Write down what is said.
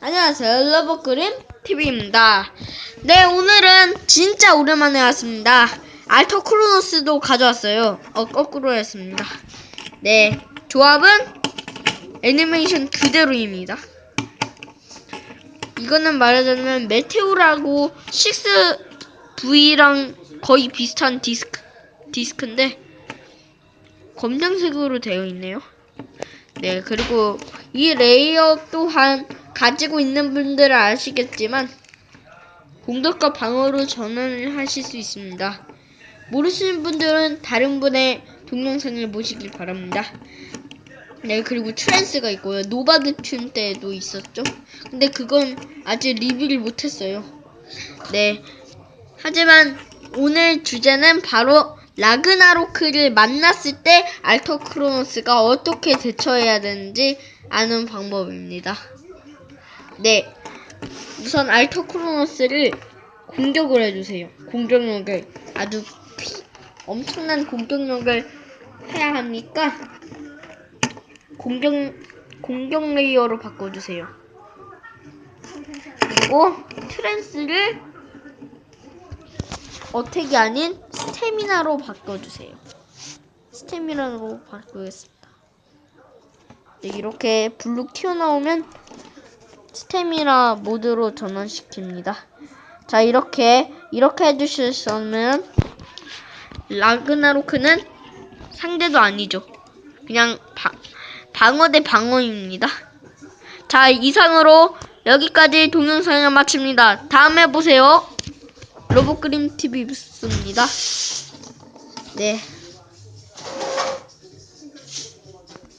안녕하세요. 러버그림 TV입니다. 네, 오늘은 진짜 오랜만에 왔습니다. 알터 크로노스도 가져왔어요. 어, 거꾸로 했습니다. 네, 조합은 애니메이션 그대로입니다. 이거는 말하자면 메테오라고 6V랑 거의 비슷한 디스크, 디스크인데 검정색으로 되어 있네요. 네, 그리고 이 레이어 또한 가지고 있는 분들은 아시겠지만 공격과 방어로 전환을 하실 수 있습니다. 모르시는 분들은 다른 분의 동영상을 보시길 바랍니다. 네, 그리고 트랜스가 있고요. 노바드 튠 때도 있었죠. 근데 그건 아직 리뷰를 못했어요. 네. 하지만 오늘 주제는 바로 라그나로크를 만났을 때 알터 크로노스가 어떻게 대처해야 되는지 아는 방법입니다. 네. 우선 알터 크로노스를 공격을 해주세요. 공격력을 아주 피- 엄청난 공격력을 해야 하니까 공격 공격 레이어로 바꿔주세요. 그리고 트랜스를 어택이 아닌 스태미나로 바꿔주세요. 스태미나로 바꾸겠습니다. 네, 이렇게 블루 튀어나오면 스태미나 모드로 전환시킵니다. 자, 이렇게, 이렇게 해주셨으면, 라그나로크는 상대도 아니죠. 그냥 바, 방어 대 방어입니다. 자, 이상으로 여기까지 동영상을 마칩니다. 다음에 보세요. 로봇그림 TV였습니다. 네.